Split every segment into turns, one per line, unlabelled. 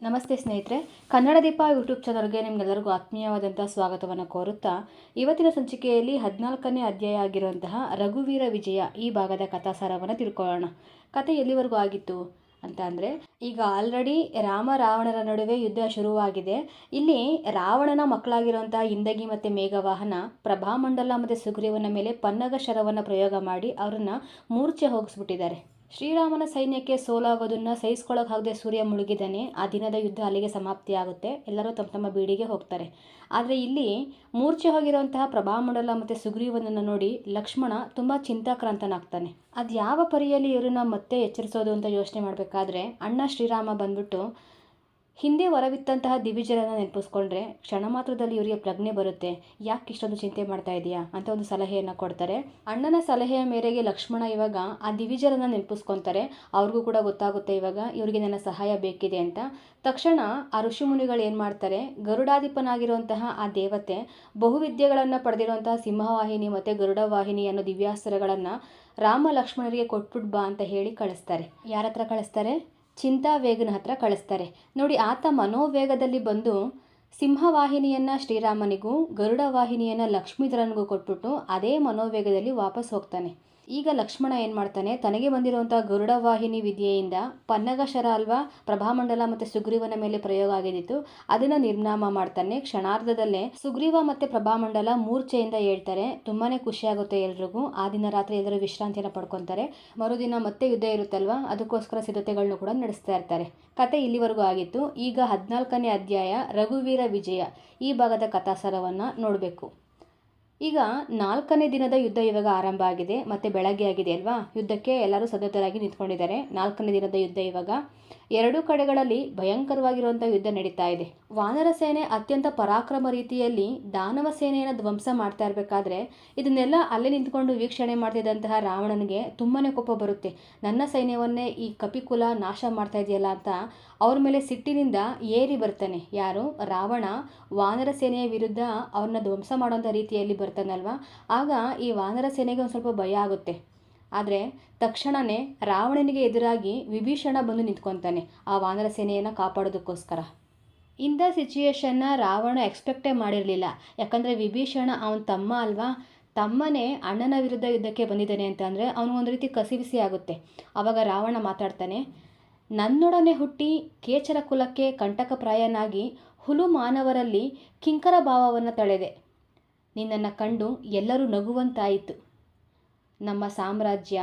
ನಮಸ್ತೆ ಸ್ನೇಹಿತರೆ, ಕನ್ನಡ ದೀಪ ಯೂಟ್ಯೂಬ್ ಚಾನಲ್ಗೆ ನಿಮಗೆಲ್ಲರಿಗೂ ಆತ್ಮೀಯವಾದಂಥ ಸ್ವಾಗತವನ್ನು ಕೋರುತ್ತಾ, ಇವತ್ತಿನ ಸಂಚಿಕೆಯಲ್ಲಿ ಹದಿನಾಲ್ಕನೇ ಅಧ್ಯಾಯ ಆಗಿರುವಂತಹ ರಘುವೀರ ವಿಜಯ ಈ ಭಾಗದ ಕಥಾಸಾರವನ್ನು ತಿಳ್ಕೊಳ್ಳೋಣ. ಕತೆ ಎಲ್ಲಿವರೆಗೂ ಆಗಿತ್ತು ಅಂತ ಅಂದರೆ, ಈಗ ಆಲ್ರೆಡಿ ರಾಮ ರಾವಣರ ನಡುವೆ ಯುದ್ಧ ಶುರುವಾಗಿದೆ. ಇಲ್ಲಿ ರಾವಣನ ಮಕ್ಕಳಾಗಿರುವಂತಹ ಇಂದಗಿ ಮತ್ತು ಮೇಘವಾಹನ ಪ್ರಭಾಮಂಡಲ ಮತ್ತು ಸುಗ್ರೀವನ ಮೇಲೆ ಪನ್ನಗ ಶರವನ್ನು ಪ್ರಯೋಗ ಮಾಡಿ ಅವರನ್ನು ಮೂರ್ಛೆ ಹೋಗಿಸ್ಬಿಟ್ಟಿದ್ದಾರೆ. ಶ್ರೀರಾಮನ ಸೈನ್ಯಕ್ಕೆ ಸೋಲಾಗೋದನ್ನು ಸಹಿಸ್ಕೊಳ್ಳೋಕ್ಕಾಗದೆ ಸೂರ್ಯ ಮುಳುಗಿದ್ದಾನೆ ಆ ದಿನದ ಯುದ್ಧ ಅಲ್ಲಿಗೆ ಸಮಾಪ್ತಿ ಆಗುತ್ತೆ ಎಲ್ಲರೂ ತಮ್ಮ ತಮ್ಮ ಬೀಡಿಗೆ ಹೋಗ್ತಾರೆ. ಆದರೆ ಇಲ್ಲಿ ಮೂರ್ಛೆ ಹೋಗಿರುವಂತಹ ಪ್ರಭಾಮಂಡಲ ಮತ್ತು ಸುಗ್ರೀವನನ್ನು ನೋಡಿ ಲಕ್ಷ್ಮಣ ತುಂಬ ಚಿಂತಾಕ್ರಾಂತನಾಗ್ತಾನೆ. ಅದು ಯಾವ ಪರಿಯಲ್ಲಿ ಇವರನ್ನ ಮತ್ತೆ ಎಚ್ಚರಿಸೋದು ಅಂತ ಯೋಚನೆ ಮಾಡಬೇಕಾದ್ರೆ ಅಣ್ಣ ಶ್ರೀರಾಮ ಬಂದ್ಬಿಟ್ಟು ಹಿಂದೆ ವರವಿತ್ತಂತಹ ದಿವಿಜರನ್ನು ನೆನಪಿಸ್ಕೊಂಡ್ರೆ ಕ್ಷಣ ಮಾತ್ರದಲ್ಲಿ ಇವರಿಗೆ ಪ್ರಜ್ಞೆ ಬರುತ್ತೆ. ಯಾಕೆ ಇಷ್ಟೊಂದು ಚಿಂತೆ ಮಾಡ್ತಾ ಇದೆಯಾ? ಅಂತ ಒಂದು ಸಲಹೆಯನ್ನು ಕೊಡ್ತಾರೆ. ಅಣ್ಣನ ಸಲಹೆಯ ಮೇರೆಗೆ ಲಕ್ಷ್ಮಣ ಇವಾಗ ಆ ದಿವಿಜರನ್ನ ನೆನಪಿಸ್ಕೊತಾರೆ. ಅವ್ರಿಗೂ ಕೂಡ ಗೊತ್ತಾಗುತ್ತೆ ಇವಾಗ ಇವರಿಗೆ ನನ್ನ ಸಹಾಯ ಬೇಕಿದೆ ಅಂತ. ತಕ್ಷಣ ಆ ಋಷಿಮುನಿಗಳು ಏನು ಮಾಡ್ತಾರೆ? ಗರುಡಾಧಿಪನಾಗಿರುವಂತಹ ಆ ದೇವತೆ ಬಹುವಿದ್ಯೆಗಳನ್ನು ಪಡೆದಿರುವಂತಹ ಸಿಂಹವಾಹಿನಿ ಮತ್ತು ಗರುಡ ವಾಹಿನಿ ಅನ್ನೋ ದಿವ್ಯಾಸ್ತ್ರಗಳನ್ನು ರಾಮ ಲಕ್ಷ್ಮಣರಿಗೆ ಕೊಟ್ಬಿಟ್ ಬಾ ಅಂತ ಹೇಳಿ ಕಳಿಸ್ತಾರೆ. ಯಾರ ಹತ್ರ ಕಳಿಸ್ತಾರೆ? ಚಿಂತಾವೇಗನ ಹತ್ರ ಕಳಿಸ್ತಾರೆ. ನೋಡಿ, ಆತ ಮನೋವೇಗದಲ್ಲಿ ಬಂದು ಸಿಂಹವಾಹಿನಿಯನ್ನು ಶ್ರೀರಾಮನಿಗೂ ಗರುಡ ವಾಹಿನಿಯನ್ನು ಲಕ್ಷ್ಮೀಧರನಿಗೂ ಕೊಟ್ಬಿಟ್ಟು ಅದೇ ಮನೋವೇಗದಲ್ಲಿ ವಾಪಸ್ ಹೋಗ್ತಾನೆ. ಈಗ ಲಕ್ಷ್ಮಣ ಏನು ಮಾಡ್ತಾನೆ? ತನಗೆ ಬಂದಿರುವಂಥ ಗರುಡವಾಹಿನಿ ವಿದ್ಯೆಯಿಂದ ಪನ್ನಗಶರ ಅಲ್ವಾ? ಪ್ರಭಾಮಂಡಲ ಮತ್ತು ಸುಗ್ರೀವನ ಮೇಲೆ ಪ್ರಯೋಗ ಆಗಿದ್ದಿತ್ತು ಅದನ್ನು ನಿರ್ನಾಮ ಮಾಡ್ತಾನೆ. ಕ್ಷಣಾರ್ಧದಲ್ಲೇ ಸುಗ್ರೀವ ಮತ್ತು ಪ್ರಭಾಮಂಡಲ ಮೂರ್ಛೆಯಿಂದ ಹೇಳ್ತಾರೆ ತುಂಬಾ ಖುಷಿಯಾಗುತ್ತೆ ಎಲ್ರಿಗೂ. ಆ ದಿನ ರಾತ್ರಿ ಎಲ್ಲರೂ ವಿಶ್ರಾಂತಿಯನ್ನು ಪಡ್ಕೊತಾರೆ. ಮರುದಿನ ಮತ್ತೆ ಯುದ್ಧ ಇರುತ್ತಲ್ವಾ? ಅದಕ್ಕೋಸ್ಕರ ಸಿದ್ಧತೆಗಳನ್ನು ಕೂಡ ನಡೆಸ್ತಾ ಇರ್ತಾರೆ. ಕತೆ ಇಲ್ಲಿವರೆಗೂ ಆಗಿತ್ತು. ಈಗ ಹದಿನಾಲ್ಕನೇ ಅಧ್ಯಾಯ, ರಘುವೀರ ವಿಜಯ. ಈ ಭಾಗದ ಕಥಾಸಾರವನ್ನು ನೋಡಬೇಕು. ಈಗ ನಾಲ್ಕನೇ ದಿನದ ಯುದ್ಧ ಇವಾಗ ಆರಂಭ ಆಗಿದೆ, ಮತ್ತು ಬೆಳಗ್ಗೆ ಆಗಿದೆ ಅಲ್ವಾ? ಯುದ್ಧಕ್ಕೆ ಎಲ್ಲರೂ ಸನ್ನದ್ಧರಾಗಿ ನಿಂತ್ಕೊಂಡಿದ್ದಾರೆ. ನಾಲ್ಕನೇ ದಿನದ ಯುದ್ಧ ಇವಾಗ. ಎರಡೂ ಕಡೆಗಳಲ್ಲಿ ಭಯಂಕರವಾಗಿರುವಂಥ ಯುದ್ಧ ನಡೀತಾ ಇದೆ. ವಾನರ ಸೇನೆ ಅತ್ಯಂತ ಪರಾಕ್ರಮ ರೀತಿಯಲ್ಲಿ ದಾನವ ಸೇನೆಯನ್ನು ಧ್ವಂಸ ಮಾಡ್ತಾ ಇರಬೇಕಾದ್ರೆ ಇದನ್ನೆಲ್ಲ ಅಲ್ಲೇ ನಿಂತ್ಕೊಂಡು ವೀಕ್ಷಣೆ ಮಾಡ್ತಿದ್ದಂತಹ ರಾವಣನಿಗೆ ತುಂಬಾ ಕೋಪ ಬರುತ್ತೆ. ನನ್ನ ಸೈನ್ಯವನ್ನೇ ಈ ಕಪಿಕುಲ ನಾಶ ಮಾಡ್ತಾ ಇದೆಯಲ್ಲ ಅಂತ ಅವ್ರ ಮೇಲೆ ಸಿಟ್ಟಿನಿಂದ ಏರಿ ಬರ್ತಾನೆ. ಯಾರು? ರಾವಣ. ವಾನರ ಸೇನೆಯ ವಿರುದ್ಧ ಅವ್ರನ್ನ ಧ್ವಂಸ ಮಾಡೋಂಥ ರೀತಿಯಲ್ಲಿ ಬರ್ತಾನಲ್ವ? ಆಗ ಈ ವಾನರ ಸೇನೆಗೆ ಒಂದು ಸ್ವಲ್ಪ ಭಯ ಆಗುತ್ತೆ. ಆದರೆ ತಕ್ಷಣವೇ ರಾವಣನಿಗೆ ಎದುರಾಗಿ ವಿಭೀಷಣ ಬಂದು ನಿಂತ್ಕೊತಾನೆ ಆ ವಾನರ ಸೇನೆಯನ್ನು ಕಾಪಾಡೋದಕ್ಕೋಸ್ಕರ. ಇಂಥ ಸಿಚುಯೇಷನ್ನ ರಾವಣ ಎಕ್ಸ್ಪೆಕ್ಟೇ ಮಾಡಿರಲಿಲ್ಲ. ಯಾಕಂದರೆ ವಿಭೀಷಣ ಅವನ ತಮ್ಮ ಅಲ್ವಾ? ತಮ್ಮನೇ ಅಣ್ಣನ ವಿರುದ್ಧ ಯುದ್ಧಕ್ಕೆ ಬಂದಿದ್ದಾನೆ ಅಂತ ಅಂದರೆ ಅವನಿಗೊಂದು ರೀತಿ ಕಸಿವಿಸಿ ಆಗುತ್ತೆ. ಆವಾಗ ರಾವಣ ಮಾತಾಡ್ತಾನೆ ನನ್ನೊಡನೆ ಹುಟ್ಟಿ ಕೇಚರ ಕುಲಕ್ಕೆ ಕಂಟಕಪ್ರಾಯನಾಗಿ ಹುಲು ಮಾನವರಲ್ಲಿ ಕಿಂಕರ ಭಾವವನ್ನು ತಳೆದೆ. ನಿನ್ನನ್ನು ಕಂಡು ಎಲ್ಲರೂ ನಗುವಂತಾಯಿತು. ನಮ್ಮ ಸಾಮ್ರಾಜ್ಯ,